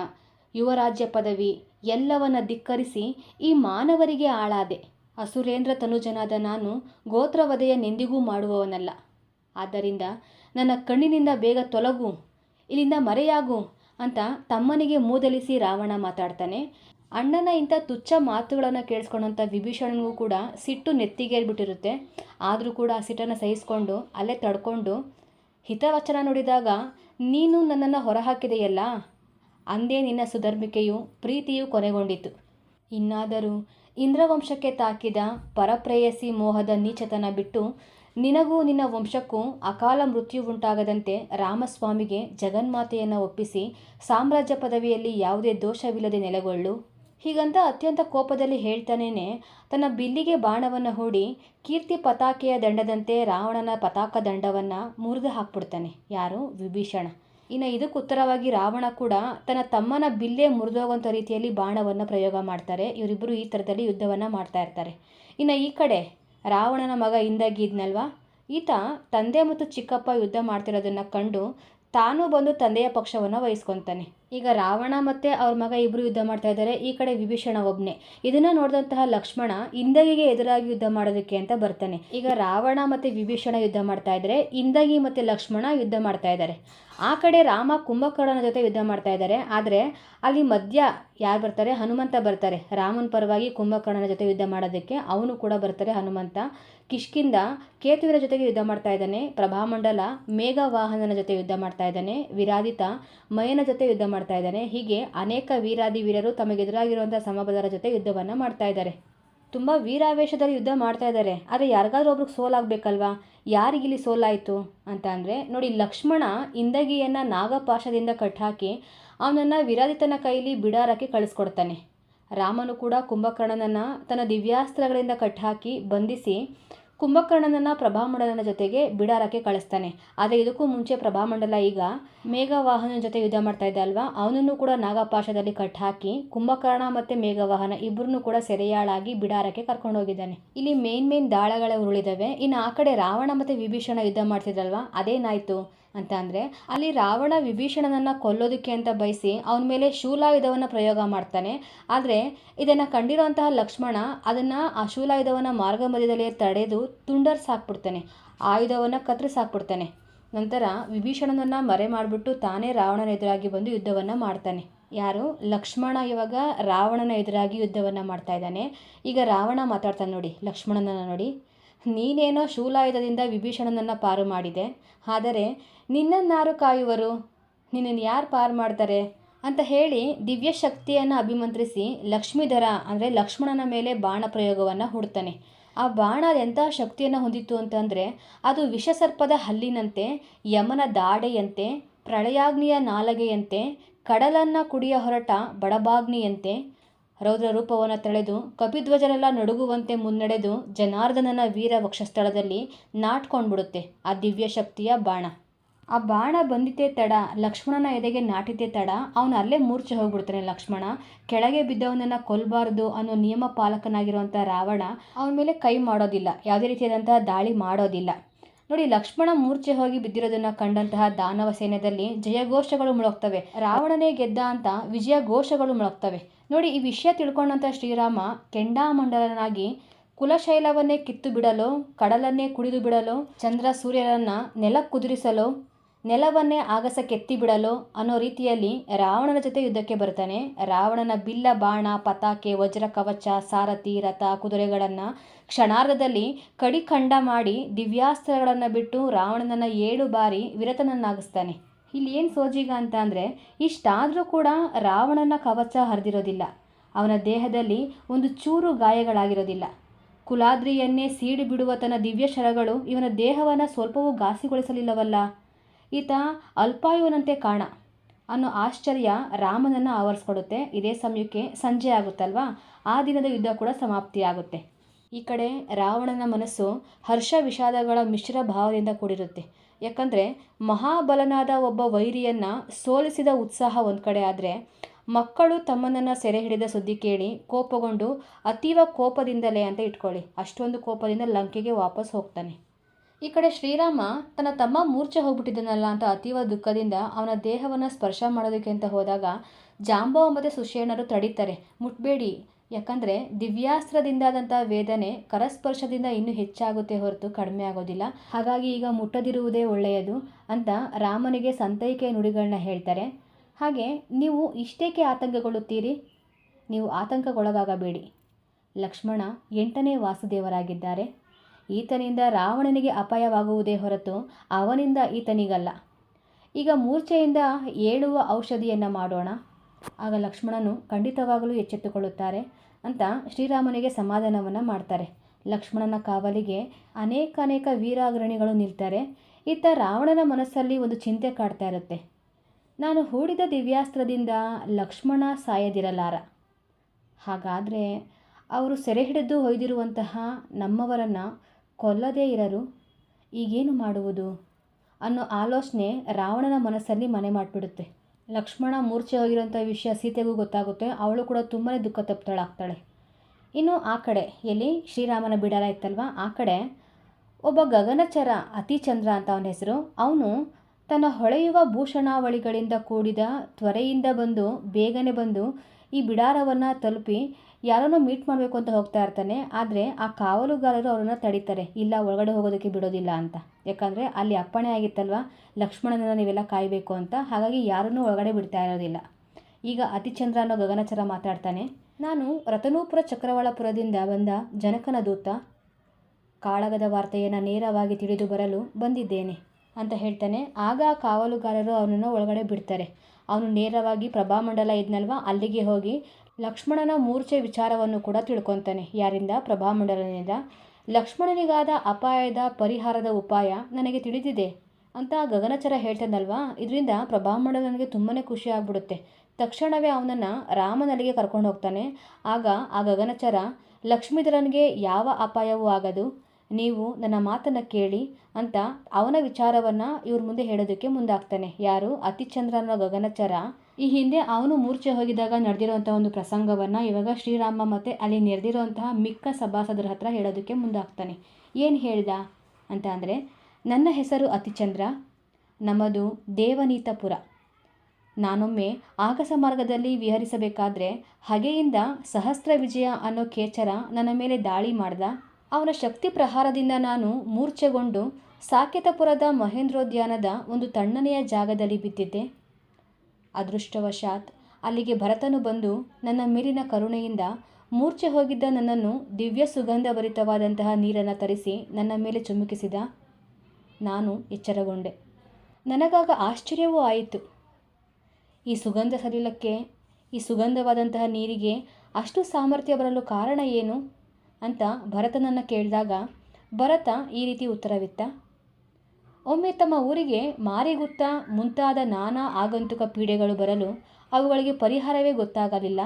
ಯುವರಾಜ್ಯ ಪದವಿ ಎಲ್ಲವನ್ನ ಧಿಕ್ಕರಿಸಿ ಈ ಮಾನವರಿಗೆ ಆಳಾದೆ. ಅಸುರೇಂದ್ರ ತನುಜನಾದ ನಾನು ಗೋತ್ರವಧೆಯ ನೆಂದಿಗೂ ಮಾಡುವವನಲ್ಲ. ಆದ್ದರಿಂದ ನನ್ನ ಕಣ್ಣಿನಿಂದ ಬೇಗ ತೊಲಗು, ಇಲ್ಲಿಂದ ಮರೆಯಾಗು ಅಂತ ತಮ್ಮನಿಗೆ ಮೂದಲಿಸಿ ರಾವಣ ಮಾತಾಡ್ತಾನೆ. ಅಣ್ಣನ ಇಂಥ ತುಚ್ಛ ಮಾತುಗಳನ್ನು ಕೇಳಿಸ್ಕೊಂಡಂಥ ವಿಭೀಷಣನಿಗೂ ಕೂಡ ಸಿಟ್ಟು ನೆತ್ತಿಗೇರ್ಬಿಟ್ಟಿರುತ್ತೆ. ಆದರೂ ಕೂಡ ಆ ಸಿಟ್ಟನ್ನು ಸಹಿಸಿಕೊಂಡು, ಅಲ್ಲೇ ತಡ್ಕೊಂಡು, ಹಿತವಚನ ನುಡಿದಾಗ, ನೀನು ನನ್ನನ್ನು ಹೊರಹಾಕಿದೆಯಲ್ಲ? ಅಂದೇ ನಿನ್ನ ಸುಧರ್ಮಿಕೆಯು, ಪ್ರೀತಿಯು ಕೊನೆಗೊಂಡಿತು ಇನ್ನಾದರೂ ಇಂದ್ರವಂಶಕ್ಕೆ ತಾಕಿದ ಪರಪ್ರೇಯಸಿ ಮೋಹದ ನೀಚತನ ಬಿಟ್ಟು, ನಿನಗೂ ನಿನ್ನ ವಂಶಕ್ಕೂ ಅಕಾಲ ಮೃತ್ಯು ಉಂಟಾಗದಂತೆ ರಾಮಸ್ವಾಮಿಗೆ ಜಗನ್ಮಾತೆಯನ್ನು ಒಪ್ಪಿಸಿ, ಸಾಮ್ರಾಜ್ಯ ಪದವಿಯಲ್ಲಿ ಯಾವುದೇ ದೋಷವಿಲ್ಲದೆ ನೆಲೆಗೊಳ್ಳು. ಹೀಗಂತ ಅತ್ಯಂತ ಕೋಪದಲ್ಲಿ ಹೇಳ್ತಾನೇನೆ, ತನ್ನ ಬಿಲ್ಲಿಗೆ ಬಾಣವನ್ನು ಹೂಡಿ ಕೀರ್ತಿ ಪತಾಕೆಯ ದಂಡದಂತೆ ರಾವಣನ ಪತಾಕ ದಂಡವನ್ನು ಮುರಿದು ಹಾಕ್ಬಿಡ್ತಾನೆ. ಯಾರು? ವಿಭೀಷಣ. ಇನ್ನು ಇದಕ್ಕೆ ಉತ್ತರವಾಗಿ ರಾವಣ ಕೂಡ ತನ್ನ ತಮ್ಮನ ಬಿಲ್ಲೇ ಮುರಿದೋಗೋಂಥ ರೀತಿಯಲ್ಲಿ ಬಾಣವನ್ನು ಪ್ರಯೋಗ ಮಾಡ್ತಾರೆ. ಇವರಿಬ್ಬರು ಈ ಥರದಲ್ಲಿ ಯುದ್ಧವನ್ನು ಮಾಡ್ತಾ ಇರ್ತಾರೆ. ಇನ್ನು ಈ ಕಡೆ ರಾವಣನ ಮಗ ಹಿಂದಾಗಿದ್ನಲ್ವಾ ಈತ ತಂದೆ ಮತ್ತು ಚಿಕ್ಕಪ್ಪ ಯುದ್ಧ ಮಾಡ್ತಿರೋದನ್ನು ಕಂಡು ತಾನೂ ಬಂದು ತಂದೆಯ ಪಕ್ಷವನ್ನು ವಹಿಸ್ಕೊತಾನೆ. ಈಗ ರಾವಣ ಮತ್ತು ಅವ್ರ ಮಗ ಇಬ್ಬರು ಯುದ್ಧ ಮಾಡ್ತಾ ಇದ್ದಾರೆ. ಈ ಕಡೆ ವಿಭೀಷಣ ಒಬ್ಬನೇ ಇದನ್ನು ನೋಡಿದಂತಹ ಲಕ್ಷ್ಮಣ ಇಂದಗಿಗೆ ಎದುರಾಗಿ ಯುದ್ಧ ಮಾಡೋದಕ್ಕೆ ಅಂತ ಬರ್ತಾನೆ. ಈಗ ರಾವಣ ಮತ್ತು ವಿಭೀಷಣ ಯುದ್ಧ ಮಾಡ್ತಾ ಇದ್ದಾರೆ ಇಂದಗಿ ಮತ್ತು ಲಕ್ಷ್ಮಣ ಯುದ್ಧ ಮಾಡ್ತಾ ಇದ್ದಾರೆ. ಆ ಕಡೆ ರಾಮ ಕುಂಭಕರ್ಣನ ಜೊತೆ ಯುದ್ಧ ಮಾಡ್ತಾ ಇದ್ದಾರೆ. ಆದರೆ ಅಲ್ಲಿ ಮಧ್ಯ ಯಾರು ಬರ್ತಾರೆ? ಹನುಮಂತ ಬರ್ತಾರೆ. ರಾಮನ ಪರವಾಗಿ ಕುಂಭಕರ್ಣನ ಜೊತೆ ಯುದ್ಧ ಮಾಡೋದಕ್ಕೆ ಅವನು ಕೂಡ ಬರ್ತಾರೆ ಹನುಮಂತ. ಕಿಷ್ಕಿಂದ ಕೇತುವಿನ ಜೊತೆಗೆ ಯುದ್ಧ ಮಾಡ್ತಾ ಇದ್ದಾನೆ. ಪ್ರಭಾಮಂಡಲ ಮೇಘವಾಹನನ ಜೊತೆ ಯುದ್ಧ ಮಾಡ್ತಾ ಇದ್ದಾನೆ. ವಿರಾದಿತ ಮಯನ ಜೊತೆ ಯುದ್ಧ ಮಾಡ್ತಾ ಇದ್ದಾನೆ. ಹೀಗೆ ಅನೇಕ ವೀರಾದಿ ವೀರರು ತಮಗೆದುರಾಗಿರುವಂಥ ಸಮಬಲರ ಜೊತೆ ಯುದ್ಧವನ್ನು ಮಾಡ್ತಾ ಇದ್ದಾರೆ. ತುಂಬ ವೀರಾವೇಶದಲ್ಲಿ ಯುದ್ಧ ಮಾಡ್ತಾ ಇದ್ದಾರೆ. ಆದರೆ ಯಾರಿಗಾದ್ರೂ ಒಬ್ರಿಗೆ ಸೋಲಾಗಬೇಕಲ್ವಾ? ಯಾರಿಗಿಲ್ಲಿ ಸೋಲಾಯಿತು ಅಂತ ಅಂದರೆ, ನೋಡಿ ಲಕ್ಷ್ಮಣ ಇಂದಗಿಯನ್ನು ನಾಗಪಾಶದಿಂದ ಕಟ್ಟಾಕಿ ಅವನನ್ನು ವಿರಾದಿತನ ಕೈಲಿ ಬಿಡಾರಕ್ಕೆ ಕಳಿಸ್ಕೊಡ್ತಾನೆ. ರಾಮನು ಕೂಡ ಕುಂಭಕರ್ಣನನ್ನು ತನ್ನ ದಿವ್ಯಾಸ್ತ್ರಗಳಿಂದ ಕಟ್ಟಾಕಿ ಬಂಧಿಸಿ ಕುಂಭಕರ್ಣನನ್ನ ಪ್ರಭಾಮಂಡಲನ ಜೊತೆಗೆ ಬಿಡಾರಕ್ಕೆ ಕಳಿಸ್ತಾನೆ. ಆದರೆ ಇದಕ್ಕೂ ಮುಂಚೆ ಪ್ರಭಾಮಂಡಲ ಈಗ ಮೇಘವಾಹನ ಜೊತೆ ಯುದ್ಧ ಮಾಡ್ತಾ ಇದ್ದ ಅಲ್ವಾ? ಅವನನ್ನು ಕೂಡ ನಾಗಪಾಶದಲ್ಲಿ ಕಟ್ ಹಾಕಿ ಕುಂಭಕರ್ಣ ಮತ್ತು ಮೇಘವಾಹನ ಇಬ್ಬರನ್ನು ಕೂಡ ಸೆರೆಯಾಳಾಗಿ ಬಿಡಾರಕ್ಕೆ ಕರ್ಕೊಂಡು ಹೋಗಿದ್ದಾನೆ. ಇಲ್ಲಿ ಮೇನ್ ಮೇನ್ ದಾಳಗಳೇ ಉರುಳಿದವೆ. ಇನ್ನು ಆ ಕಡೆ ರಾವಣ ಮತ್ತು ವಿಭೀಷಣ ಯುದ್ಧ ಮಾಡ್ತಿದ್ರಲ್ವಾ? ಅದೇನಾಯಿತು? ಅಂತ ಅಂದರೆ, ಅಲ್ಲಿ ರಾವಣ ವಿಭೀಷಣನನ್ನ ಕೊಲ್ಲೋದಕ್ಕೆ ಅಂತ ಬಯಸಿ ಅವನ ಮೇಲೆ ಶೂಲಾಯುಧವನ್ನು ಪ್ರಯೋಗ ಮಾಡ್ತಾನೆ. ಆದರೆ, ಇದನ್ನು ಕಂಡಿರುವಂತಹ ಲಕ್ಷ್ಮಣ ಅದನ್ನು ಆ ಶೂಲಾಯುಧವನ್ನು ಮಾರ್ಗ ಮಧ್ಯದಲ್ಲಿ ತಡೆದು ತುಂಡರ್ ಸಾಕ್ಬಿಡ್ತಾನೆ. ಆಯುಧವನ್ನು ಕತ್ತರಿಸಿ ಹಾಕ್ಬಿಡ್ತಾನೆ ನಂತರ ವಿಭೀಷಣನನ್ನು ಮರೆ ಮಾಡಿಬಿಟ್ಟು ತಾನೇ ರಾವಣನ ಎದುರಾಗಿ ಬಂದು ಯುದ್ಧವನ್ನು ಮಾಡ್ತಾನೆ. ಯಾರು? ಲಕ್ಷ್ಮಣ ಇವಾಗ ರಾವಣನ ಎದುರಾಗಿ ಯುದ್ಧವನ್ನು ಮಾಡ್ತಾ ಇದ್ದಾನೆ. ಈಗ ರಾವಣ ಮಾತಾಡ್ತಾನೆ ನೋಡಿ, ಲಕ್ಷ್ಮಣನನ್ನು ನೋಡಿ. ನೀನೇನೋ ಶೂಲಾಯುಧದಿಂದ ವಿಭೀಷಣನನ್ನು ಪಾರು ಮಾಡಿದೆ. ಆದರೆ ನಿನ್ನನ್ನಾರು ಕಾಯುವರು? ನಿನ್ನನ್ನು ಯಾರು ಪಾರು ಮಾಡ್ತಾರೆ? ಅಂತ ಹೇಳಿ ದಿವ್ಯ ಶಕ್ತಿಯನ್ನು ಅಭಿಮಂತ್ರಿಸಿ ಲಕ್ಷ್ಮೀಧರ, ಅಂದರೆ ಲಕ್ಷ್ಮಣನ ಮೇಲೆ ಬಾಣ ಪ್ರಯೋಗವನ್ನು ಹುಡ್ತಾನೆ. ಆ ಬಾಣ ಎಂಥ ಶಕ್ತಿಯನ್ನು ಹೊಂದಿತ್ತು ಅಂತಂದರೆ ಅದು ವಿಷಸರ್ಪದ ಹಲ್ಲಿನಂತೆ, ಯಮನ ದಾಡೆಯಂತೆ, ಪ್ರಳಯಾಗ್ನಿಯ ನಾಲಗೆಯಂತೆ, ಕಡಲನ್ನು ಕುಡಿಯ ಹೊರಟ ಬಡಬಾಗ್ನಿಯಂತೆ ರೌದ್ರ ರೂಪವನ್ನು ತಳೆದು ಕಪಿಧ್ವಜರೆಲ್ಲ ನಡುಗುವಂತೆ ಮುನ್ನಡೆದು ಜನಾರ್ದನನ ವೀರ ವಕ್ಷಸ್ಥಳದಲ್ಲಿ ನಾಟ್ಕೊಂಡ್ಬಿಡುತ್ತೆ ಆ ದಿವ್ಯ ಶಕ್ತಿಯ ಬಾಣ. ಆ ಬಾಣ ಬಂದಿದ್ದೇ ತಡ, ಲಕ್ಷ್ಮಣನ ಎದೆಗೆ ನಾಟಿದ್ದೇ ತಡ, ಅವನು ಅಲ್ಲೇ ಮೂರ್ಛೆ ಹೋಗ್ಬಿಡ್ತಾನೆ ಲಕ್ಷ್ಮಣ. ಕೆಳಗೆ ಬಿದ್ದವನನ್ನು ಕೊಲ್ಲಬಾರ್ದು ಅನ್ನೋ ನಿಯಮ ಪಾಲಕನಾಗಿರುವಂಥ ರಾವಣ ಅವನ ಮೇಲೆ ಕೈ ಮಾಡೋದಿಲ್ಲ, ಯಾವುದೇ ರೀತಿಯಾದಂತಹ ದಾಳಿ ಮಾಡೋದಿಲ್ಲ. ನೋಡಿ, ಲಕ್ಷ್ಮಣ ಮೂರ್ಛೆ ಹೋಗಿ ಬಿದ್ದಿರೋದನ್ನ ಕಂಡಂತಹ ದಾನವ ಸೈನ್ಯದಲ್ಲಿ ಜಯಘೋಷಗಳು ಮುಳುಗ್ತವೆ. ರಾವಣನೇ ಗೆದ್ದ ಅಂತ ವಿಜಯ ಘೋಷಗಳು ಮುಳುಗ್ತವೆ. ನೋಡಿ, ಈ ವಿಷಯ ತಿಳ್ಕೊಂಡಂಥ ಶ್ರೀರಾಮ ಕೆಂಡಾಮಂಡಲನಾಗಿ ಕುಲಶೈಲವನ್ನೇ ಕಿತ್ತು ಬಿಡಲು, ಕಡಲನ್ನೇ ಕುಡಿದು ಬಿಡಲು, ಚಂದ್ರ ಸೂರ್ಯರನ್ನ ನೆಲ ಕುದುರಿಸಲು, ನೆಲವನ್ನೇ ಆಗಸ ಕೆತ್ತಿ ಬಿಡಲು ಅನ್ನೋ ರೀತಿಯಲ್ಲಿ ರಾವಣನ ಜೊತೆ ಯುದ್ಧಕ್ಕೆ ಬರ್ತಾನೆ ರಾವಣನ ಬಿಲ್ಲ, ಬಾಣ, ಪತಾಕೆ, ವಜ್ರ, ಕವಚ, ಸಾರಥಿ, ರಥ, ಕುದುರೆಗಳನ್ನು ಕ್ಷಣಾರ್ಧದಲ್ಲಿ ಕಡಿಖಂಡ ಮಾಡಿ ದಿವ್ಯಾಸ್ತ್ರಗಳನ್ನು ಬಿಟ್ಟು ರಾವಣನನ್ನು ಏಳು ಬಾರಿ ವಿರತನನ್ನಾಗಿಸ್ತಾನೆ. ಇಲ್ಲಿ ಏನು ಸೋಜಿಗ ಅಂತ ಅಂದರೆ, ಇಷ್ಟಾದರೂ ಕೂಡ ರಾವಣನ ಕವಚ ಹರಿದಿರೋದಿಲ್ಲ. ಅವನ ದೇಹದಲ್ಲಿ ಒಂದು ಚೂರು ಗಾಯಗಳಾಗಿರೋದಿಲ್ಲ. ಕುಲಾದ್ರಿಯನ್ನೇ ಸೀಡಿ ಬಿಡುವ ತನ್ನ ದಿವ್ಯ ಶರಗಳು ಇವನ ದೇಹವನ್ನು ಸ್ವಲ್ಪವೂ ಘಾಸಿಗೊಳಿಸಲಿಲ್ಲವಲ್ಲ. ಈತ ಅಲ್ಪಾಯುವನಂತೆ ಕಾಣ. ಅನ್ನೋ ಆಶ್ಚರ್ಯ ರಾಮನನ್ನು ಆವರಿಸ್ಕೊಡುತ್ತೆ. ಇದೇ ಸಮಯಕ್ಕೆ ಸಂಜೆ ಆಗುತ್ತಲ್ವಾ? ಆ ದಿನದ ಯುದ್ಧ ಕೂಡ ಸಮಾಪ್ತಿಯಾಗುತ್ತೆ. ಈ ಕಡೆ ರಾವಣನ ಮನಸ್ಸು ಹರ್ಷ ವಿಷಾದಗಳ ಮಿಶ್ರ ಭಾವದಿಂದ ಕೂಡಿರುತ್ತೆ. ಯಾಕಂದರೆ ಮಹಾಬಲನಾದ ಒಬ್ಬ ವೈರಿಯನ್ನು ಸೋಲಿಸಿದ ಉತ್ಸಾಹ ಒಂದು ಕಡೆ ಆದರೆ ಮಕ್ಕಳು ತಮ್ಮನನ್ನು ಸೆರೆ ಹಿಡಿದ ಸುದ್ದಿ ಕೇಳಿ ಕೋಪಗೊಂಡು ಅತೀವ ಕೋಪದಿಂದಲೇ ಅಂತ ಇಟ್ಕೊಳ್ಳಿ. ಅಷ್ಟೊಂದು ಕೋಪದಿಂದ ಲಂಕೆಗೆ ವಾಪಸ್ ಹೋಗ್ತಾನೆ. ಈ ಕಡೆ ಶ್ರೀರಾಮ ತನ್ನ ತಮ್ಮ ಮೂರ್ಛೆ ಹೋಗ್ಬಿಟ್ಟಿದ್ದಾನಲ್ಲ ಅಂತ ಅತೀವ ದುಃಖದಿಂದ ಅವನ ದೇಹವನ್ನು ಸ್ಪರ್ಶ ಮಾಡೋದಕ್ಕೆ ಅಂತ ಹೋದಾಗ ಜಾಂಬವ ಮತ್ತು ಸುಶೇಣರು ತಡೀತಾರೆ. ಮುಟ್ಬೇಡಿ ಯಾಕಂದರೆ ದಿವ್ಯಾಸ್ತ್ರದಿಂದಾದಂಥ ವೇದನೆ ಕರಸ್ಪರ್ಶದಿಂದ ಇನ್ನೂ ಹೆಚ್ಚಾಗುತ್ತೆ ಹೊರತು ಕಡಿಮೆ ಆಗೋದಿಲ್ಲ. ಹಾಗಾಗಿ ಈಗ ಮುಟ್ಟದಿರುವುದೇ ಒಳ್ಳೆಯದು ಅಂತ ರಾಮನಿಗೆ ಸಂತೈಕೆಯ ನುಡಿಗಳನ್ನ ಹೇಳ್ತಾರೆ. ಹಾಗೆ ನೀವು ಇಷ್ಟೇಕೆ ಆತಂಕಗೊಳ್ಳುತ್ತೀರಿ? ನೀವು ಆತಂಕಗೊಳಗಾಗಬೇಡಿ ಲಕ್ಷ್ಮಣ ಎಂಟನೇ ವಾಸುದೇವರಾಗಿದ್ದಾರೆ. ಈತನಿಂದ ರಾವಣನಿಗೆ ಅಪಾಯವಾಗುವುದೇ ಹೊರತು ಅವನಿಂದ ಈತನಿಗಲ್ಲ. ಈಗ ಮೂರ್ಛೆಯಿಂದ ಏಳುವ ಔಷಧಿಯನ್ನು ಮಾಡೋಣ. ಆಗ ಲಕ್ಷ್ಮಣನು ಖಂಡಿತವಾಗಲೂ ಎಚ್ಚೆತ್ತುಕೊಳ್ಳುತ್ತಾರೆ ಅಂತ ಶ್ರೀರಾಮನಿಗೆ ಸಮಾಧಾನವನ್ನು ಮಾಡ್ತಾರೆ. ಲಕ್ಷ್ಮಣನ ಕಾವಲಿಗೆ ಅನೇಕ ಅನೇಕ ವೀರಾಗ್ರಣಿಗಳು ನಿಲ್ತಾರೆ. ಇತ್ತ ರಾವಣನ ಮನಸ್ಸಲ್ಲಿ ಒಂದು ಚಿಂತೆ ಕಾಡ್ತಾ ಇರುತ್ತೆ. ನಾನು ಹೂಡಿದ ದಿವ್ಯಾಸ್ತ್ರದಿಂದ ಲಕ್ಷ್ಮಣ ಸಾಯದಿರಲಾರ. ಹಾಗಾದರೆ ಅವರು ಸೆರೆ ಹಿಡಿದು ಒಯ್ದಿರುವಂತಹ ನಮ್ಮವರನ್ನು ಕೊಲ್ಲದೇ ಇರರು. ಈಗೇನು ಮಾಡುವುದು? ಅನ್ನೋ ಆಲೋಚನೆ ರಾವಣನ ಮನಸ್ಸಲ್ಲಿ ಮನೆ ಮಾಡಿಬಿಡುತ್ತೆ. ಲಕ್ಷ್ಮಣ ಮೂರ್ಛೆ ಹೋಗಿರೋಂಥ ವಿಷಯ ಸೀತೆಗೂ ಗೊತ್ತಾಗುತ್ತೆ. ಅವಳು ಕೂಡ ತುಂಬಾ ದುಃಖ ತಪ್ತಳಾಗ್ತಾಳೆ. ಇನ್ನು ಆ ಕಡೆ ಎಲ್ಲಿ ಶ್ರೀರಾಮನ ಬಿಡಾರ ಇತ್ತಲ್ವ? ಆ ಕಡೆ ಒಬ್ಬ ಗಗನಚರ ಅತಿಚಂದ್ರ ಅಂತ ಅವನ ಹೆಸರು. ಅವನು ತನ್ನ ಹೊಳೆಯುವ ಭೂಷಣಾವಳಿಗಳಿಂದ ಕೂಡಿದ ತ್ವರೆಯಿಂದ ಬಂದು, ಬೇಗನೆ ಬಂದು ಈ ಬಿಡಾರವನ್ನು ತಲುಪಿ ಯಾರನ್ನೋ ಮೀಟ್ ಮಾಡಬೇಕು ಅಂತ ಹೋಗ್ತಾ ಇರ್ತಾನೆ, ಆದರೆ ಆ ಕಾವಲುಗಾರರು ಅವರನ್ನು ತಡೀತಾರೆ. ಇಲ್ಲ, ಒಳಗಡೆ ಹೋಗೋದಕ್ಕೆ ಬಿಡೋದಿಲ್ಲ ಅಂತ. ಯಾಕಂದರೆ ಅಲ್ಲಿ ಅಪ್ಪಣೆ ಆಗಿತ್ತಲ್ವ? ಲಕ್ಷ್ಮಣನನ್ನು ನೀವೆಲ್ಲ ಕಾಯಬೇಕು ಅಂತ. ಹಾಗಾಗಿ ಯಾರನ್ನೂ ಒಳಗಡೆ ಬಿಡ್ತಾ ಇರೋದಿಲ್ಲ. ಈಗ ಅತಿಚಂದ್ರ ಅನ್ನೋ ಗಗನಚರ ಮಾತಾಡ್ತಾನೆ, ನಾನು ರತನೂಪುರ ಚಕ್ರವಾಳಪುರದಿಂದ ಬಂದ ಜನಕನ ದೂತ, ಕಾಳಗದ ವಾರ್ತೆಯನ್ನು ನೇರವಾಗಿ ತಿಳಿದು ಬರಲು ಬಂದಿದ್ದೇನೆ, ಅಂತ ಹೇಳ್ತಾನೆ. ಆಗ ಆ ಕಾವಲುಗಾರರು ಅವನನ್ನು ಒಳಗಡೆ ಬಿಡ್ತಾರೆ. ಅವನು ನೇರವಾಗಿ ಪ್ರಭಾಮಂಡಲ ಇದ್ನಲ್ವ? ಅಲ್ಲಿಗೆ ಹೋಗಿ ಲಕ್ಷ್ಮಣನ ಮೂರ್ಛೆ ವಿಚಾರವನ್ನು ಕೂಡ ತಿಳ್ಕೊತಾನೆ. ಯಾರಿಂದ? ಪ್ರಭಾಮಂಡಲನಿಂದ ಲಕ್ಷ್ಮಣನಿಗಾದ ಅಪಾಯದ ಪರಿಹಾರದ ಉಪಾಯ ನನಗೆ ತಿಳಿದಿದೆ. ಅಂತ ಗಗನಚರ ಹೇಳ್ತಾನಲ್ವಾ? ಇದರಿಂದ ಪ್ರಭಾಮಂಡಲನಿಗೆ ತುಂಬಾ ಖುಷಿ ಆಗ್ಬಿಡುತ್ತೆ. ತಕ್ಷಣವೇ ಅವನನ್ನು ರಾಮನಲ್ಲಿಗೆ ಕರ್ಕೊಂಡು ಹೋಗ್ತಾನೆ ಆಗ ಆ ಗಗನಚರ, ಲಕ್ಷ್ಮೀಧರನಿಗೆ ಯಾವ ಅಪಾಯವೂ ಆಗದು. ನೀವು ನನ್ನ ಮಾತನ್ನು ಕೇಳಿ ಅಂತ ಅವನ ವಿಚಾರವನ್ನು ಇವ್ರ ಮುಂದೆ ಹೇಳೋದಕ್ಕೆ ಮುಂದಾಗ್ತಾನೆ. ಯಾರು? ಅತಿಚಂದ್ರನ ಗಗನಚರ. ಈ ಹಿಂದೆ ಅವನು ಮೂರ್ಛೆ ಹೋಗಿದಾಗ ನಡೆದಿರುವಂಥ ಒಂದು ಪ್ರಸಂಗವನ್ನು ಇವಾಗ ಶ್ರೀರಾಮ ಮತ್ತು ಅಲ್ಲಿ ನೆರೆದಿರುವಂತಹ ಮಿಕ್ಕ ಸಭಾಸದರ ಹತ್ರ ಹೇಳೋದಕ್ಕೆ ಮುಂದಾಗ್ತಾನೆ. ಏನು ಹೇಳ್ದ? ಅಂತ ಅಂದರೆ, ನನ್ನ ಹೆಸರು ಅತಿಚಂದ್ರ, ನಮ್ಮದು ದೇವನೀತಪುರ. ನಾನೊಮ್ಮೆ ಆಗಸ ಮಾರ್ಗದಲ್ಲಿ ವಿಹರಿಸಬೇಕಾದ್ರೆ, ಹಗೆಯಿಂದ ಸಹಸ್ರ ವಿಜಯ ಅನ್ನೋ ಕೇಚರ ನನ್ನ ಮೇಲೆ ದಾಳಿ ಮಾಡ್ದ. ಅವನ ಶಕ್ತಿ ಪ್ರಹಾರದಿಂದ ನಾನು ಮೂರ್ಛೆಗೊಂಡು ಸಾಕೇತಪುರದ ಮಹೇಂದ್ರೋದ್ಯಾನದ ಒಂದು ತಣ್ಣನೆಯ ಜಾಗದಲ್ಲಿ ಬಿದ್ದಿದ್ದೆ. ಅದೃಷ್ಟವಶಾತ್ ಅಲ್ಲಿಗೆ ಭರತನು ಬಂದು ನನ್ನ ಮೇಲಿನ ಕರುಣೆಯಿಂದ ಮೂರ್ಛೆ ಹೋಗಿದ್ದ ನನ್ನನ್ನು ದಿವ್ಯ ಸುಗಂಧಭರಿತವಾದಂತಹ ನೀರನ್ನು ತರಿಸಿ ನನ್ನ ಮೇಲೆ ಚುಮುಕಿಸಿದ. ನಾನು ಎಚ್ಚರಗೊಂಡೆ. ನನಗಾಗ ಆಶ್ಚರ್ಯವೂ ಆಯಿತು. ಈ ಸುಗಂಧ ಸಲಿಲಕ್ಕೆ ಈ ಸುಗಂಧವಾದಂತಹ ನೀರಿಗೆ ಅಷ್ಟು ಸಾಮರ್ಥ್ಯ ಬರಲು ಕಾರಣ ಏನು? ಅಂತ ಭರತನನ್ನು ಕೇಳಿದಾಗ, ಭರತ, ಈ ರೀತಿ ಉತ್ತರವಿತ್ತ? ಒಮ್ಮೆ ತಮ್ಮ ಊರಿಗೆ ಮಾರಿಗುತ್ತ ಮುಂತಾದ ನಾನಾ ಆಗಂತುಕ ಪೀಡೆಗಳು ಬರಲು ಅವುಗಳಿಗೆ ಪರಿಹಾರವೇ ಗೊತ್ತಾಗಲಿಲ್ಲ.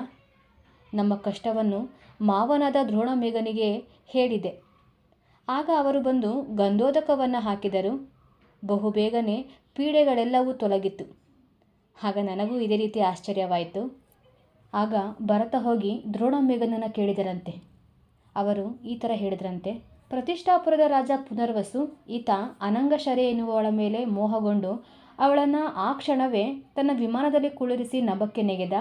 ನಮ್ಮ ಕಷ್ಟವನ್ನು ಮಾವನಾದ ದ್ರೋಣಮೇಘನಿಗೆ ಹೇಳಿದೆ. ಆಗ ಅವರು ಬಂದು ಗಂಧೋದಕವನ್ನು ಹಾಕಿದರು. ಬಹುಬೇಗನೆ ಪೀಡೆಗಳೆಲ್ಲವೂ ತೊಲಗಿತ್ತು. ಆಗ ನನಗೂ ಇದೇ ರೀತಿ ಆಶ್ಚರ್ಯವಾಯಿತು. ಆಗ ಭರತ ಹೋಗಿ ದ್ರೋಣಮೇಘನನ್ನು ಕೇಳಿದರಂತೆ. ಅವರು ಈ ಥರ ಹೇಳಿದ್ರಂತೆ, ಪ್ರತಿಷ್ಠಾಪುರದ ರಾಜ ಪುನರ್ವಸು, ಈತ ಅನಂಗಶರೆ ಎನ್ನುವವಳ ಮೇಲೆ ಮೋಹಗೊಂಡು ಅವಳನ್ನು ಆ ಕ್ಷಣವೇ ತನ್ನ ವಿಮಾನದಲ್ಲಿ ಕುಳಿರಿಸಿ ನಭಕ್ಕೆ ನೆಗೆದ.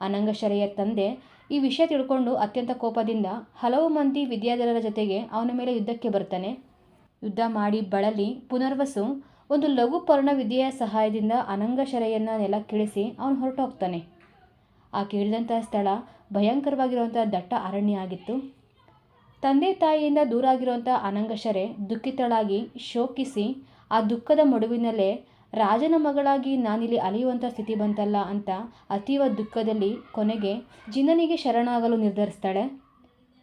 ಅನಂಗಶರೆಯ ತಂದೆ ಈ ವಿಷಯ ತಿಳ್ಕೊಂಡು ಅತ್ಯಂತ ಕೋಪದಿಂದ ಹಲವು ಮಂದಿ ವಿದ್ಯಾಧರರ ಜೊತೆಗೆ ಅವನ ಮೇಲೆ ಯುದ್ಧಕ್ಕೆ ಬರ್ತಾನೆ ಯುದ್ಧ ಮಾಡಿ ಬಳಲಿ ಪುನರ್ವಸು ಒಂದು ಲಘು ಪರ್ಣ ವಿದ್ಯೆಯ ಸಹಾಯದಿಂದ ಅನಂಗಶರೆಯನ್ನು ನೆಲಕ್ಕಿಳಿಸಿ ಅವನು ಹೊರಟೋಗ್ತಾನೆ ಆ ಕೇಳಿದಂಥ ಸ್ಥಳ ಭಯಂಕರವಾಗಿರುವಂಥ ದಟ್ಟ ಅರಣ್ಯ ಆಗಿತ್ತು. ತಂದೆ ತಾಯಿಯಿಂದ ದೂರಾಗಿರುವಂಥ ಅನಂಗಶರೆ ದುಃಖಿತಳಾಗಿ ಶೋಕಿಸಿ, ಆ ದುಃಖದ ಮಡುವಿನಲ್ಲೇ ರಾಜನ ಮಗಳಾಗಿ ನಾನಿಲ್ಲಿ ಅಲಿಯುವಂಥ ಸ್ಥಿತಿ ಬಂತಲ್ಲ ಅಂತ ಅತೀವ ದುಃಖದಲ್ಲಿ ಕೊನೆಗೆ ಜಿನನಿಗೆ ಶರಣಾಗಲು ನಿರ್ಧರಿಸ್ತಾಳೆ.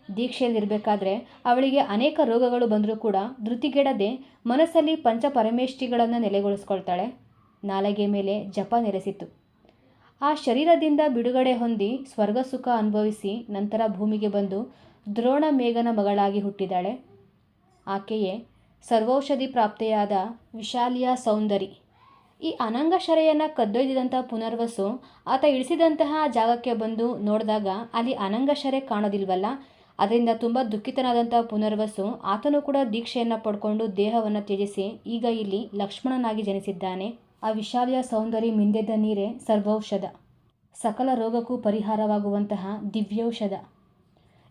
ದೀಕ್ಷೆಯಲ್ಲಿರಬೇಕಾದ್ರೆ ಅವಳಿಗೆ ಅನೇಕ ರೋಗಗಳು ಬಂದರೂ ಕೂಡ ಧೃತಿಗೆಡದೆ ಮನಸ್ಸಲ್ಲಿ ಪಂಚಪರಮೇಷ್ಠಿಗಳನ್ನು ನೆಲೆಗೊಳಿಸ್ಕೊಳ್ತಾಳೆ. ನಾಲಗೆ ಮೇಲೆ ಜಪ ನೆಲೆಸಿತು ಆ ಶರೀರದಿಂದ ಬಿಡುಗಡೆ ಹೊಂದಿ ಸ್ವರ್ಗ ಸುಖ ಅನುಭವಿಸಿ ನಂತರ ಭೂಮಿಗೆ ಬಂದು ದ್ರೋಣ ಮೇಘನ ಮಗಳಾಗಿ ಹುಟ್ಟಿದಾಳೆ. ಆಕೆಯೇ ಸರ್ವೌಷಧಿ ಪ್ರಾಪ್ತೆಯಾದ ವಿಶಾಲಿಯ ಸೌಂದರಿ. ಈ ಅನಂಗಶರೆಯನ್ನು ಕದ್ದೊಯ್ದಿದಂಥ ಪುನರ್ವಸು ಆತ ಇಳಿಸಿದಂತಹ ಜಾಗಕ್ಕೆ ಬಂದು ನೋಡಿದಾಗ ಅಲ್ಲಿ ಅನಂಗಶರೆ ಕಾಣೋದಿಲ್ವಲ್ಲ? ಅದರಿಂದ ತುಂಬ ದುಃಖಿತನಾದಂಥ ಪುನರ್ವಸು ಆತನು ಕೂಡ ದೀಕ್ಷೆಯನ್ನು ಪಡ್ಕೊಂಡು ದೇಹವನ್ನು ತ್ಯಜಿಸಿ ಈಗ ಇಲ್ಲಿ ಲಕ್ಷ್ಮಣನಾಗಿ ಜನಿಸಿದ್ದಾನೆ. ಆ ವಿಶಾಲಿಯ ಸೌಂದರ್ಯ ಮಿಂದೆದ್ದ ನೀರೇ ಸರ್ವೌಷಧ. ಸಕಲ ರೋಗಕ್ಕೂ ಪರಿಹಾರವಾಗುವಂತಹ ದಿವ್ಯೌಷಧ.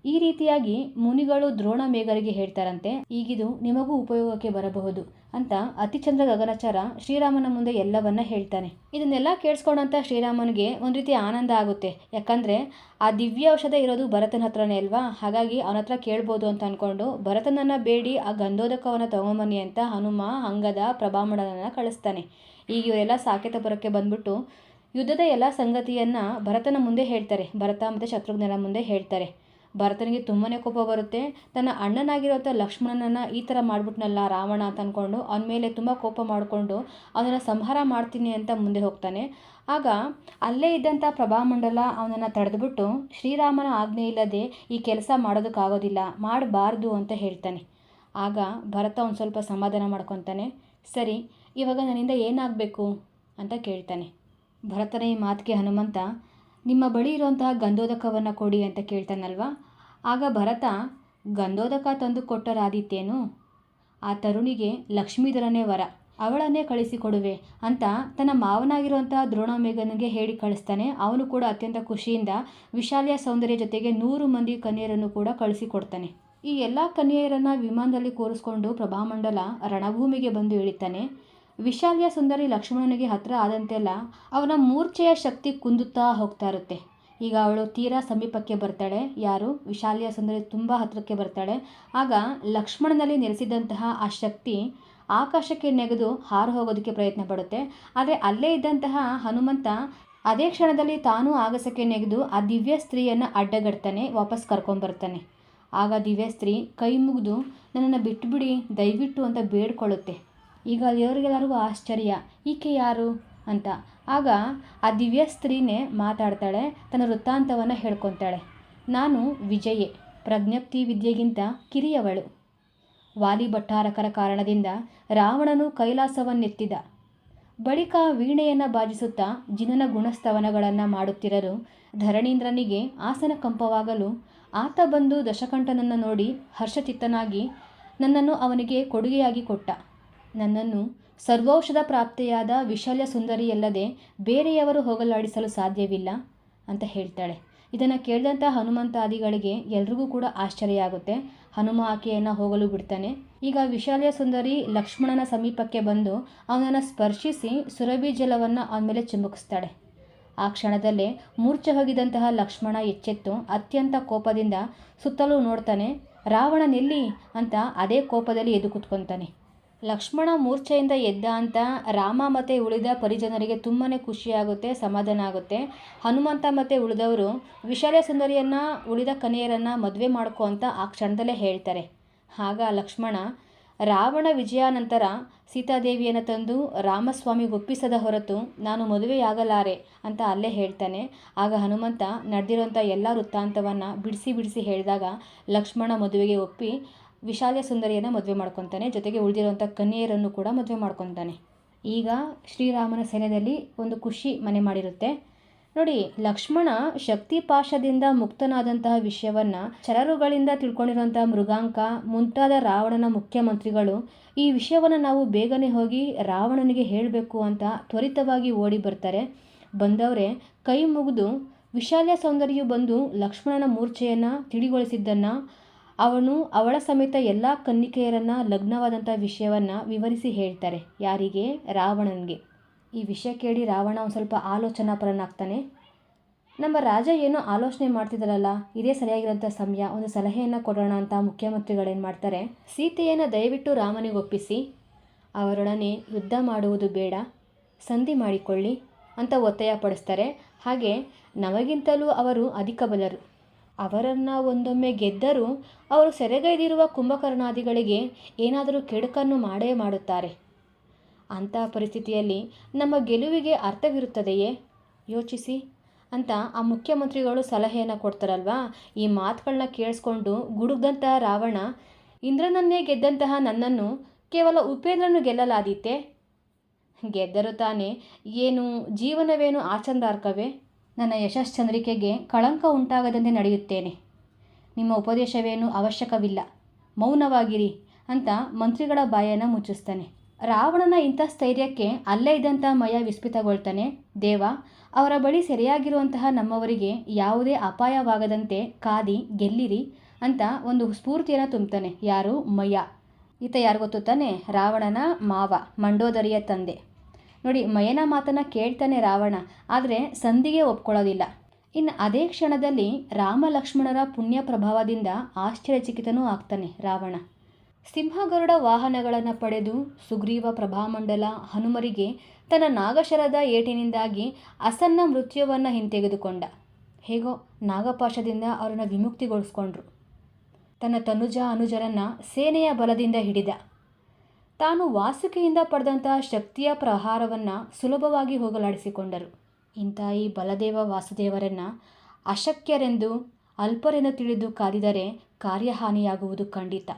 ಈ ರೀತಿಯಾಗಿ ಮುನಿಗಳು ದ್ರೋಣ ಮೇಘರಿಗೆ ಹೇಳ್ತಾರಂತೆ, ಈಗಿದು ನಿಮಗೂ ಉಪಯೋಗಕ್ಕೆ ಬರಬಹುದು ಅಂತ ಅತಿಚಂದ್ರ ಗಗನಚಾರ ಶ್ರೀರಾಮನ ಮುಂದೆ ಎಲ್ಲವನ್ನ ಹೇಳ್ತಾನೆ. ಇದನ್ನೆಲ್ಲ ಕೇಳಿಸ್ಕೊಂಡಂತ ಶ್ರೀರಾಮನಿಗೆ ಒಂದು ರೀತಿ ಆನಂದ ಆಗುತ್ತೆ. ಯಾಕಂದ್ರೆ, ಆ ದಿವ್ಯ ಔಷಧ ಇರೋದು ಭರತನ ಹತ್ರನೇ ಅಲ್ವಾ? ಹಾಗಾಗಿ ಅವನ ಹತ್ರ ಕೇಳ್ಬೋದು ಅಂತ ಅನ್ಕೊಂಡು ಭರತನನ್ನ ಬೇಡಿ, ಆ ಗಂಧೋದಕವನ್ನು ತಗೊಂಬನ್ನಿ ಅಂತ ಹನುಮ ಅಂಗದ ಪ್ರಭಾಮಣನನ್ನ ಕಳಿಸ್ತಾನೆ. ಈಗ ಇವರೆಲ್ಲ ಸಾಕೆತಪುರಕ್ಕೆ ಬಂದ್ಬಿಟ್ಟು ಯುದ್ಧದ ಎಲ್ಲ ಸಂಗತಿಯನ್ನ ಭರತನ ಮುಂದೆ ಹೇಳ್ತಾರೆ. ಭರತ ಮತ್ತು ಶತ್ರುಘ್ನನ ಮುಂದೆ ಹೇಳ್ತಾರೆ. ಭರತನಿಗೆ ತುಂಬಾ ಕೋಪ ಬರುತ್ತೆ. ತನ್ನ ಅಣ್ಣನಾಗಿರುವಂಥ ಲಕ್ಷ್ಮಣನನ್ನು ಈ ಥರ ಮಾಡಿಬಿಟ್ನಲ್ಲ ರಾವಣ ಅಂತ ಅಂದ್ಕೊಂಡು ಅವನ ಮೇಲೆ ತುಂಬ ಕೋಪ ಮಾಡಿಕೊಂಡು ಅವನನ್ನು ಸಂಹಾರ ಮಾಡ್ತೀನಿ ಅಂತ ಮುಂದೆ ಹೋಗ್ತಾನೆ. ಆಗ ಅಲ್ಲೇ ಇದ್ದಂಥ ಪ್ರಭಾಮಂಡಲ ಅವನನ್ನು ತಡೆದುಬಿಟ್ಟು ಶ್ರೀರಾಮನ ಆಜ್ಞೆ ಇಲ್ಲದೆ ಈ ಕೆಲಸ ಮಾಡೋದಕ್ಕಾಗೋದಿಲ್ಲ, ಮಾಡಬಾರ್ದು ಅಂತ ಹೇಳ್ತಾನೆ. ಆಗ ಭರತ ಒಂದು ಸ್ವಲ್ಪ ಸಮಾಧಾನ ಮಾಡ್ಕೊತಾನೆ. ಸರಿ, ಇವಾಗ ನನ್ನಿಂದ ಏನಾಗಬೇಕು? ಅಂತ ಕೇಳ್ತಾನೆ. ಭರತನ ಈ ಮಾತಿಗೆ ಹನುಮಂತ ನಿಮ್ಮ ಬಳಿ ಇರುವಂತಹ ಗಂಧೋದಕವನ್ನು ಕೊಡಿ ಅಂತ ಕೇಳ್ತಾನಲ್ವಾ? ಆಗ ಭರತ, ಗಂಧೋದಕ ತಂದು ಕೊಟ್ಟರಾದಿತ್ಯೇನು ಆ ತರುಣಿಗೆ ಲಕ್ಷ್ಮೀಧರನೇ ವರ, ಅವಳನ್ನೇ ಕಳಿಸಿಕೊಡುವೆ ಅಂತ ತನ್ನ ಮಾವನಾಗಿರುವಂತಹ ದ್ರೋಣಮೇಘನಿಗೆ ಹೇಳಿ ಕಳಿಸ್ತಾನೆ. ಅವನು ಕೂಡ ಅತ್ಯಂತ ಖುಷಿಯಿಂದ ವಿಶಾಲಿಯ ಸೌಂದರ್ಯ ಜೊತೆಗೆ ನೂರು ಮಂದಿ ಕನ್ಯರನ್ನು ಕೂಡ ಕಳಿಸಿಕೊಡ್ತಾನೆ. ಈ ಎಲ್ಲ ಕನ್ಯೆಯರನ್ನು ವಿಮಾನದಲ್ಲಿ ಕೂರಿಸ್ಕೊಂಡು ಪ್ರಭಾಮಂಡಲ ರಣಭೂಮಿಗೆ ಬಂದು ಇಳಿತಾನೆ. ವಿಶಾಲಿಯ ಸುಂದರಿ ಲಕ್ಷ್ಮಣನಿಗೆ ಹತ್ರ ಆದಂತೆಲ್ಲ ಅವನ ಮೂರ್ಛೆಯ ಶಕ್ತಿ ಕುಂದುತ್ತಾ ಹೋಗ್ತಾ ಇರುತ್ತೆ. ಈಗ ಅವಳು ತೀರಾ ಸಮೀಪಕ್ಕೆ ಬರ್ತಾಳೆ. ಯಾರು? ವಿಶಾಲ್ಯ ಸುಂದರಿ ತುಂಬ ಹತ್ತಿರಕ್ಕೆ ಬರ್ತಾಳೆ. ಆಗ ಲಕ್ಷ್ಮಣನಲ್ಲಿ ನೆಲೆಸಿದಂತಹ ಆ ಶಕ್ತಿ ಆಕಾಶಕ್ಕೆ ನೆಗೆದು ಹಾರು ಹೋಗೋದಕ್ಕೆ ಪ್ರಯತ್ನ ಪಡುತ್ತೆ. ಆದರೆ ಅಲ್ಲೇ ಇದ್ದಂತಹ ಹನುಮಂತ ಅದೇ ಕ್ಷಣದಲ್ಲಿ ತಾನೂ ಆಗಸಕ್ಕೆ ನೆಗೆದು ಆ ದಿವ್ಯ ಸ್ತ್ರೀಯನ್ನು ಅಡ್ಡಗಡ್ತಾನೆ ವಾಪಸ್ ಕರ್ಕೊಂಬರ್ತಾನೆ ಆಗ ದಿವ್ಯ ಸ್ತ್ರೀ ಕೈ ಮುಗಿದು, ನನ್ನನ್ನು ಬಿಟ್ಟುಬಿಡಿ ದಯವಿಟ್ಟು ಅಂತ ಬೇಡ್ಕೊಳ್ಳುತ್ತೆ. ಈಗ ಅಲ್ಲಿಯವರಿಗೆಲ್ಲರಿಗೂ ಆಶ್ಚರ್ಯ, ಈಕೆ ಯಾರು ಅಂತ. ಆಗ ಆ ದಿವ್ಯ ಸ್ತ್ರೀನೇ ಮಾತಾಡ್ತಾಳೆ, ತನ್ನ ವೃತ್ತಾಂತವನ್ನು ಹೇಳ್ಕೊತಾಳೆ. ನಾನು ವಿಜಯೆ, ಪ್ರಜ್ಞಪ್ತಿ ವಿದ್ಯೆಗಿಂತ ಕಿರಿಯವಳು. ವಾಲಿ ಭಟ್ಟಾರಕರ ಕಾರಣದಿಂದ ರಾವಣನು ಕೈಲಾಸವನ್ನೆತ್ತಿದ. ಬಳಿಕ ವೀಣೆಯನ್ನು ಬಾಜಿಸುತ್ತಾ ಜಿನನ ಗುಣಸ್ತವನಗಳನ್ನು ಮಾಡುತ್ತಿರಲು ಧರಣೀಂದ್ರನಿಗೆ ಆಸನ ಕಂಪವಾಗಲು ಆತ ಬಂದು ದಶಕಂಠನನ್ನು ನೋಡಿ ಹರ್ಷಚಿತ್ತನಾಗಿ ನನ್ನನ್ನು ಅವನಿಗೆ ಕೊಡುಗೆಯಾಗಿ ಕೊಟ್ಟ. ನನ್ನನ್ನು ಸರ್ವೌಷಧ ಪ್ರಾಪ್ತಿಯಾದ ವಿಶಲ್ಯ ಸುಂದರಿಯಲ್ಲದೆ ಬೇರೆಯವರು ಹೋಗಲಾಡಿಸಲು ಸಾಧ್ಯವಿಲ್ಲ ಅಂತ ಹೇಳ್ತಾಳೆ. ಇದನ್ನು ಕೇಳಿದಂಥ ಹನುಮಂತಾದಿಗಳಿಗೆ ಎಲ್ರಿಗೂ ಕೂಡ ಆಶ್ಚರ್ಯ ಆಗುತ್ತೆ. ಹನುಮ ಆಕೆಯನ್ನು ಹೋಗಲು ಬಿಡ್ತಾನೆ. ಈಗ ವಿಶಾಲ್ಯ ಸುಂದರಿ ಲಕ್ಷ್ಮಣನ ಸಮೀಪಕ್ಕೆ ಬಂದು ಅವನನ್ನು ಸ್ಪರ್ಶಿಸಿ ಸುರಭಿ ಜಲವನ್ನು ಅವನ ಮೇಲೆ ಚಿಮುಕಿಸ್ತಾಳೆ. ಆ ಕ್ಷಣದಲ್ಲೇ ಮೂರ್ಛೆ ಹೋಗಿದಂತಹ ಲಕ್ಷ್ಮಣ ಎಚ್ಚೆತ್ತು, ಅತ್ಯಂತ ಕೋಪದಿಂದ ಸುತ್ತಲೂ ನೋಡ್ತಾನೆ ರಾವಣನೆಲ್ಲಿ ಅಂತ ಅದೇ ಕೋಪದಲ್ಲಿ ಎದ್ದು ಕೂತ್ಕೊತಾನೆ. ಲಕ್ಷ್ಮಣ ಮೂರ್ಛೆಯಿಂದ ಎದ್ದ ಅಂತ ರಾಮ ಮತ್ತು ಉಳಿದ ಪರಿಜನರಿಗೆ ತುಂಬಾ ಖುಷಿಯಾಗುತ್ತೆ, ಸಮಾಧಾನ ಆಗುತ್ತೆ. ಹನುಮಂತ ಮತ್ತು ಉಳಿದವರು, ವಿಶಾಲ ಸುಂದರಿಯನ್ನು, ಉಳಿದ ಕನೆಯರನ್ನು ಮದುವೆ ಮಾಡ್ಕೊ ಅಂತ ಆ ಕ್ಷಣದಲ್ಲೇ ಹೇಳ್ತಾರೆ. ಆಗ ಲಕ್ಷ್ಮಣ, ರಾವಣ ವಿಜಯಾನಂತರ ಸೀತಾದೇವಿಯನ್ನು ತಂದು ರಾಮಸ್ವಾಮಿಗೆ ಒಪ್ಪಿಸದ ಹೊರತು ನಾನು ಮದುವೆಯಾಗಲಾರೆ ಅಂತ ಅಲ್ಲೇ ಹೇಳ್ತಾನೆ. ಆಗ ಹನುಮಂತ ನಡೆದಿರುವಂಥ ಎಲ್ಲ ವೃತ್ತಾಂತವನ್ನು ಬಿಡಿಸಿ ಬಿಡಿಸಿ ಹೇಳಿದಾಗ ಲಕ್ಷ್ಮಣ ಮದುವೆಗೆ ಒಪ್ಪಿ ವಿಶಾಲ್ಯ ಸುಂದರಿಯನ್ನು ಮದುವೆ ಮಾಡ್ಕೊತಾನೆ, ಜೊತೆಗೆ ಉಳಿದಿರುವಂಥ ಕನ್ಯೆಯರನ್ನು ಕೂಡ ಮದುವೆ ಮಾಡ್ಕೊತಾನೆ. ಈಗ ಶ್ರೀರಾಮನ ಸೈನ್ಯದಲ್ಲಿ ಒಂದು ಖುಷಿ ಮನೆ ಮಾಡಿರುತ್ತೆ. ನೋಡಿ, ಲಕ್ಷ್ಮಣ ಶಕ್ತಿಪಾಶದಿಂದ ಮುಕ್ತನಾದಂತಹ ವಿಷಯವನ್ನು ಚರರುಗಳಿಂದ ತಿಳ್ಕೊಂಡಿರುವಂತಹ ಮೃಗಾಂಕ, ಮುಂತಾದ ರಾವಣನ ಮುಖ್ಯಮಂತ್ರಿಗಳು ಈ ವಿಷಯವನ್ನು ನಾವು ಬೇಗನೆ ಹೋಗಿ ರಾವಣನಿಗೆ ಹೇಳಬೇಕು ಅಂತ ತ್ವರಿತವಾಗಿ ಓಡಿ ಬರ್ತಾರೆ. ಬಂದವರೇ, ಕೈ ಮುಗಿದು ವಿಶಾಲ್ಯ ಸೌಂದರ್ಯವು ಬಂದು ಲಕ್ಷ್ಮಣನ ಮೂರ್ಛೆಯನ್ನು ತಿಳಿಗೊಳಿಸಿದ್ದನ್ನು ಅವನು ಅವಳ ಸಮೇತ ಎಲ್ಲ ಕನ್ನಿಕೆಯರನ್ನು ಲಗ್ನವಾದಂಥ ವಿಷಯವನ್ನು ವಿವರಿಸಿ ಹೇಳ್ತಾರೆ. ಯಾರಿಗೆ? ರಾವಣನಿಗೆ. ಈ ವಿಷಯ ಕೇಳಿ ರಾವಣ ಒಂದು ಸ್ವಲ್ಪ ಆಲೋಚನಾಪರನಾಗ್ತಾನೆ. ನಮ್ಮ ರಾಜ ಏನೋ ಆಲೋಚನೆ ಮಾಡ್ತಿದ್ದಾರಲ್ಲ ಇದೇ ಸರಿಯಾಗಿರೋಂಥ ಸಮಯ, ಒಂದು ಸಲಹೆಯನ್ನು ಕೊಡೋಣ ಅಂತ ಮುಖ್ಯಮಂತ್ರಿಗಳೇನು ಮಾಡ್ತಾರೆ? ಸೀತೆಯನ್ನು ದಯವಿಟ್ಟು ರಾಮನಿಗೆ ಒಪ್ಪಿಸಿ. ಅವರೊಡನೆ ಯುದ್ಧ ಮಾಡುವುದು ಬೇಡ, ಸಂಧಿ ಮಾಡಿಕೊಳ್ಳಿ ಅಂತ ಒತ್ತಾಯ ಪಡಿಸ್ತಾರೆ. ಹಾಗೆ ನಮಗಿಂತಲೂ ಅವರು ಅಧಿಕ ಬಲರು. ಅವರನ್ನು ಒಂದೊಮ್ಮೆ ಗೆದ್ದರೂ ಅವರು ಸೆರೆಗೈದಿರುವ ಕುಂಭಕರ್ಣಾದಿಗಳಿಗೆ ಏನಾದರೂ ಕೆಡುಕನ್ನು ಮಾಡೇ ಮಾಡುತ್ತಾರೆ. ಅಂತಹ ಪರಿಸ್ಥಿತಿಯಲ್ಲಿ ನಮ್ಮ ಗೆಲುವಿಗೆ ಅರ್ಥವಿರುತ್ತದೆಯೇ? ಯೋಚಿಸಿ. ಅಂತ ಆ ಮುಖ್ಯಮಂತ್ರಿಗಳು ಸಲಹೆಯನ್ನು ಕೊಡ್ತಾರಲ್ವಾ? ಈ ಮಾತುಗಳನ್ನ ಕೇಳಿಸ್ಕೊಂಡು ಗುಡುಗ್ದಂತಹ ರಾವಣ, ಇಂದ್ರನನ್ನೇ ಗೆದ್ದಂತಹ ನನ್ನನ್ನು ಕೇವಲ ಉಪೇಂದ್ರನು ಗೆಲ್ಲಲಾದೀತೆ? ಗೆದ್ದರು ತಾನೇ ಏನು, ಜೀವನವೇನು ಆಚಂದಾರ್ಕವೇ? ನನ್ನ ಯಶಶ್ಚಂದ್ರಿಕೆಗೆ ಕಳಂಕ ಉಂಟಾಗದಂತೆ ನಡೆಯುತ್ತೇನೆ. ನಿಮ್ಮ ಉಪದೇಶವೇನೂ ಅವಶ್ಯಕವಿಲ್ಲ. ಮೌನವಾಗಿರಿ ಅಂತ ಮಂತ್ರಿಗಳ ಬಾಯನ್ನು ಮುಚ್ಚಿಸ್ತಾನೆ. ರಾವಣನ ಇಂಥ ಸ್ಥೈರ್ಯಕ್ಕೆ ಅಲ್ಲೇ ಇದ್ದಂಥ ಮಯ ವಿಸ್ಮಿತಗೊಳ್ತಾನೆ. ದೇವ, ಅವರ ಬಳಿ ಸೆರೆಯಾಗಿರುವಂತಹ ನಮ್ಮವರಿಗೆ ಯಾವುದೇ ಅಪಾಯವಾಗದಂತೆ ಕಾದಿ, ಗೆಲ್ಲಿರಿ ಅಂತ ಒಂದು ಸ್ಫೂರ್ತಿಯನ್ನು ತುಂಬ್ತಾನೆ. ಯಾರು? ಮಯ. ಈತ ಯಾರು ಗೊತ್ತು ತಾನೆ? ರಾವಣನ ಮಾವ, ಮಂಡೋದರಿಯ ತಂದೆ. ನೋಡಿ, ಮಯನ ಮಾತನ್ನು ಕೇಳ್ತಾನೆ ರಾವಣ, ಆದರೆ ಸಂಧಿಗೆ ಒಪ್ಕೊಳ್ಳೋದಿಲ್ಲ. ಇನ್ನು ಅದೇ ಕ್ಷಣದಲ್ಲಿ ರಾಮ ಲಕ್ಷ್ಮಣರ ಪುಣ್ಯ ಪ್ರಭಾವದಿಂದ ಆಶ್ಚರ್ಯಚಕಿತನೂ ಆಗ್ತಾನೆ ರಾವಣ. ಸಿಂಹಗರುಡ ವಾಹನಗಳನ್ನು ಪಡೆದು ಸುಗ್ರೀವ ಪ್ರಭಾಮಂಡಲ ಹನುಮರಿಗೆ ತನ್ನ ನಾಗಶರದ ಏಟಿನಿಂದಾಗಿ ಅಸನ್ನ ಮೃತ್ಯುವನ್ನು ಹಿಂತೆಗೆದುಕೊಂಡ. ಹೇಗೋ ನಾಗಪಾಶದಿಂದ ಅವರನ್ನು ವಿಮುಕ್ತಿಗೊಳಿಸ್ಕೊಂಡ್ರು. ತನ್ನ ತನುಜ ಅನುಜರನ್ನು ಸೇನೆಯ ಬಲದಿಂದ ಹಿಡಿದ. ತಾನು ವಾಸುಕಿಯಿಂದ ಪಡೆದಂತಹ ಶಕ್ತಿಯ ಪ್ರಹಾರವನ್ನು ಸುಲಭವಾಗಿ ಹೋಗಲಾಡಿಸಿಕೊಂಡರು. ಇಂಥ ಈ ಬಲದೇವ ವಾಸುದೇವರನ್ನು ಅಶಕ್ಯರೆಂದು, ಅಲ್ಪರೆಂದು ತಿಳಿದು ಕಾದಿದರೆ ಕಾರ್ಯಹಾನಿಯಾಗುವುದು ಖಂಡಿತ.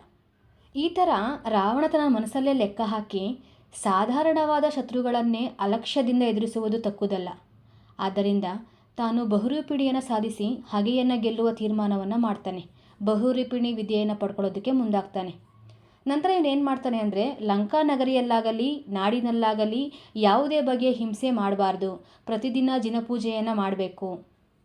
ಈ ಥರ ರಾವಣ ತನ್ನ ಮನಸ್ಸಲ್ಲೇ ಲೆಕ್ಕ ಹಾಕಿ ಸಾಧಾರಣವಾದ ಶತ್ರುಗಳನ್ನೇ ಅಲಕ್ಷ್ಯದಿಂದ ಎದುರಿಸುವುದು ತಕ್ಕುದಲ್ಲ. ಆದ್ದರಿಂದ ತಾನು ಬಹುರೂಪಿಣಿಯನ್ನು ಸಾಧಿಸಿ ಹಗೆಯನ್ನು ಗೆಲ್ಲುವ ತೀರ್ಮಾನವನ್ನು ಮಾಡ್ತಾನೆ. ಬಹುರೂಪಿಣಿ ವಿದ್ಯೆಯನ್ನು ಪಡ್ಕೊಳ್ಳೋದಕ್ಕೆ ಮುಂದಾಗ್ತಾನೆ. ನಂತರ ಇವನೇನು ಮಾಡ್ತಾನೆ ಅಂದರೆ, ಲಂಕಾ ನಗರಿಯಲ್ಲಾಗಲಿ, ನಾಡಿನಲ್ಲಾಗಲಿ ಯಾವುದೇ ಬಗೆಯ ಹಿಂಸೆ ಮಾಡಬಾರ್ದು. ಪ್ರತಿದಿನ ದಿನಪೂಜೆಯನ್ನು ಮಾಡಬೇಕು.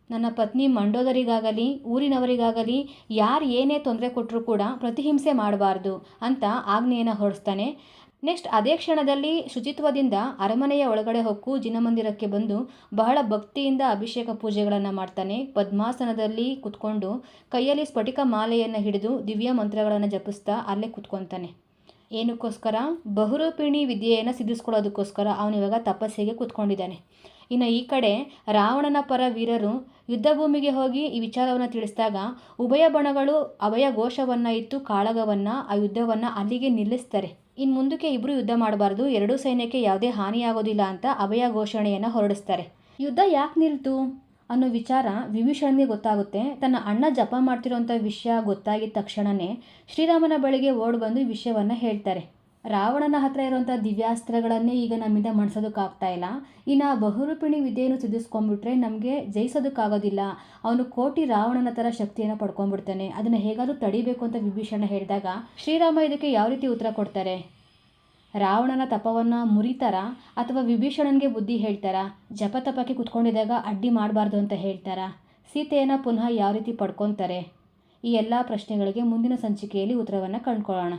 ನನ್ನ ಪತ್ನಿ ಮಂಡೋದರಿಗಾಗಲಿ, ಊರಿನವರಿಗಾಗಲಿ ಯಾರು ಏನೇ ತೊಂದರೆ ಕೊಟ್ಟರೂ ಕೂಡ ಪ್ರತಿಹಿಂಸೆ ಮಾಡಬಾರ್ದು ಅಂತ ಆಜ್ಞೆಯನ್ನು ಹೊರಡಿಸ್ತಾನೆ. ನೆಕ್ಸ್ಟ್ ಅದೇ ಕ್ಷಣದಲ್ಲಿ ಶುಚಿತ್ವದಿಂದ ಅರಮನೆಯ ಒಳಗಡೆ ಹೊಕ್ಕು ಜಿನಮಂದಿರಕ್ಕೆ ಬಂದು ಬಹಳ ಭಕ್ತಿಯಿಂದ ಅಭಿಷೇಕ ಪೂಜೆಗಳನ್ನು ಮಾಡ್ತಾನೆ. ಪದ್ಮಾಸನದಲ್ಲಿ ಕುತ್ಕೊಂಡು ಕೈಯಲ್ಲಿ ಸ್ಫಟಿಕ ಮಾಲೆಯನ್ನು ಹಿಡಿದು ದಿವ್ಯ ಮಂತ್ರಗಳನ್ನು ಜಪಿಸ್ತಾ ಅಲ್ಲೇ ಕುತ್ಕೊತಾನೆ. ಏನಕ್ಕೋಸ್ಕರ? ಬಹುರೂಪಿಣಿ ವಿದ್ಯೆಯನ್ನು ಸಿದ್ಧಿಸ್ಕೊಳ್ಳೋದಕ್ಕೋಸ್ಕರ ಅವನು ಇವಾಗ ತಪಸ್ಸಿಗೆ ಕುತ್ಕೊಂಡಿದ್ದಾನೆ. ಇನ್ನು ಈ ಕಡೆ ರಾವಣನ ಪರ ವೀರರು ಯುದ್ಧಭೂಮಿಗೆ ಹೋಗಿ ಈ ವಿಚಾರವನ್ನು ತಿಳಿಸಿದಾಗ ಉಭಯ ಬಣಗಳು ಅಭಯ ಘೋಷವನ್ನು ಇತ್ತು ಕಾಳಗವನ್ನು ಆ ಯುದ್ಧವನ್ನು ಅಲ್ಲಿಗೆ ನಿಲ್ಲಿಸ್ತಾರೆ. ಇನ್ನು ಮುಂದಕ್ಕೆ ಇಬ್ಬರು ಯುದ್ಧ ಮಾಡಬಾರ್ದು, ಎರಡೂ ಸೈನ್ಯಕ್ಕೆ ಯಾವುದೇ ಹಾನಿಯಾಗೋದಿಲ್ಲ ಅಂತ ಅಭಯ ಘೋಷಣೆಯನ್ನು ಹೊರಡಿಸ್ತಾರೆ. ಯುದ್ಧ ಯಾಕೆ ನಿಲ್ತು? ಅನ್ನೋ ವಿಚಾರ ವಿಭೀಷಣನಿಗೆ ಗೊತ್ತಾಗುತ್ತೆ. ತನ್ನ ಅಣ್ಣ ಜಪ ಮಾಡ್ತಿರೋಂಥ ವಿಷಯ ಗೊತ್ತಾಗಿದ್ದ ತಕ್ಷಣವೇ ಶ್ರೀರಾಮನ ಬಳಿಗೆ ಓಡ್ ಬಂದು ವಿಷಯವನ್ನು ಹೇಳ್ತಾರೆ. ರಾವಣನ ಹತ್ರ ಇರುವಂಥ ದಿವ್ಯಾಸ್ತ್ರಗಳನ್ನೇ ಈಗ ನಮ್ಮಿಂದ ಮಣಿಸೋದಕ್ಕಾಗ್ತಾ ಇಲ್ಲ. ಇನ್ನು ಬಹುರೂಪಿಣಿ ವಿದ್ಯೆಯನ್ನು ಸಿದ್ಧಿಸ್ಕೊಂಡ್ಬಿಟ್ರೆ ನಮಗೆ ಜಯಿಸೋದಕ್ಕಾಗೋದಿಲ್ಲ. ಅವನು ಕೋಟಿ ರಾವಣನ ಥರ ಶಕ್ತಿಯನ್ನು ಪಡ್ಕೊಂಡ್ಬಿಡ್ತಾನೆ. ಅದನ್ನು ಹೇಗಾದರೂ ತಡಿಬೇಕು ಅಂತ ವಿಭೀಷಣ ಹೇಳಿದಾಗ, ಶ್ರೀರಾಮ ಇದಕ್ಕೆ ಯಾವ ರೀತಿ ಉತ್ತರ ಕೊಡ್ತಾರೆ? ರಾವಣನ ತಪವನ್ನು ಮುರಿತಾರ? ಅಥವಾ ವಿಭೀಷಣನಿಗೆ ಬುದ್ಧಿ ಹೇಳ್ತಾರಾ? ಜಪ ತಪಕ್ಕೆ ಕುತ್ಕೊಂಡಿದ್ದಾಗ ಅಡ್ಡಿ ಮಾಡಬಾರ್ದು ಅಂತ ಹೇಳ್ತಾರಾ? ಸೀತೆಯನ್ನು ಪುನಃ ಯಾವ ರೀತಿ ಪಡ್ಕೊತಾರೆ? ಈ ಎಲ್ಲ ಪ್ರಶ್ನೆಗಳಿಗೆ ಮುಂದಿನ ಸಂಚಿಕೆಯಲ್ಲಿ ಉತ್ತರವನ್ನು ಕಂಡುಕೊಳ್ಳೋಣ.